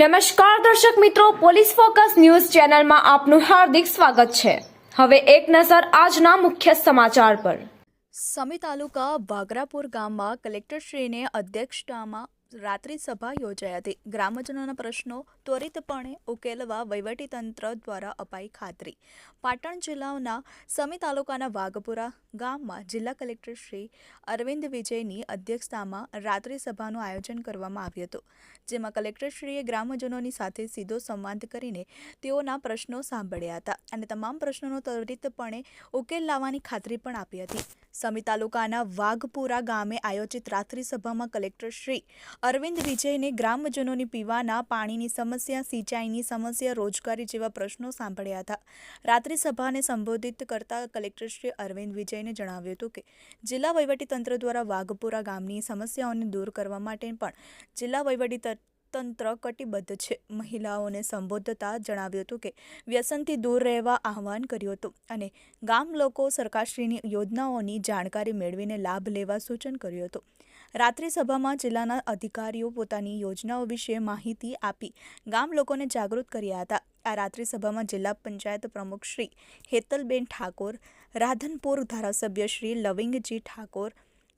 નમસ્કાર દર્શક મિત્રો, પોલીસ ફોકસ ન્યૂઝ ચેનલમાં આપનું હાર્દિક સ્વાગત છે. હવે એક નજર આજના મુખ્ય સમાચાર પર. સમી તાલુકા વાગરાપુર ગામમાં કલેક્ટરશ્રીને અધ્યક્ષતામાં રાત્રિ સભા યોજાઈ હતી. ગ્રામજનોના પ્રશ્નો ત્વરિતપણે ઉકેલવા વહીવટીતંત્ર દ્વારા અપાઈ ખાતરી. પાટણ જિલ્લાના સમી તાલુકાના વાઘપુરા ગામમાં જિલ્લા કલેક્ટર શ્રી અરવિંદ વિજયની અધ્યક્ષતામાં રાત્રિ સભાનું આયોજન કરવામાં આવ્યું હતું. જેમાં કલેક્ટરશ્રીએ ગ્રામજનોની સાથે સીધો સંવાદ કરીને તેઓના પ્રશ્નો સાંભળ્યા હતા અને તમામ પ્રશ્નોનો ત્વરિતપણે ઉકેલ લાવવાની ખાતરી પણ આપી હતી. સમી તાલુકાના વાઘપુરા ગામે આયોજિત રાત્રિ સભામાં કલેક્ટર શ્રી અરવિંદ વિજયને ગ્રામજનોની પીવાના પાણીની સમસ્યા, સિંચાઈની સમસ્યા, રોજગારી જેવા પ્રશ્નો સાંભળ્યા હતા. રાત્રિ સભાને સંબોધિત કરતા કલેક્ટર શ્રી અરવિંદ વિજયને જણાવ્યું હતું કે, જિલ્લા વહીવટીતંત્ર દ્વારા વાઘપુરા ગામની સમસ્યાઓને દૂર કરવા માટે પણ જિલ્લા વહીવટી તંત્ર કટિબદ્ધ છે. મહિલાઓને સંબોધતા જણાવ્યું હતું કે, વ્યસનથી દૂર રહેવા આહવાન કર્યું હતું અને ગામ લોકો સરકારશ્રીની યોજનાઓની જાણકારી મેળવીને લાભ લેવા સૂચન કર્યું હતું. રાત્રિ સભામાં જિલ્લાના અધિકારીઓ પોતાની યોજનાઓ વિશે માહિતી આપી ગામ લોકોને જાગૃત કર્યા હતા. આ રાત્રિ સભામાં જિલ્લા પંચાયત પ્રમુખ શ્રી હેતલબેન ઠાકોર, રાધનપુર ધારાસભ્ય શ્રી લવિંગજી ઠાકોર,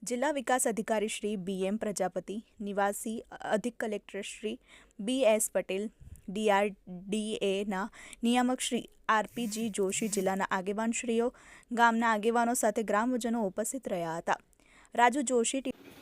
જિલ્લા વિકાસ અધિકારી શ્રી બી એમ પ્રજાપતિ, નિવાસી અધિક collector Shri B S Patel ડીઆરડીએના નિયામક શ્રી આરપીજી જોશી જિલ્લાના આગેવાનશ્રીઓ, ગામના આગેવાનો સાથે ગ્રામજનો ઉપસ્થિત રહ્યા હતા. રાજુ જોશી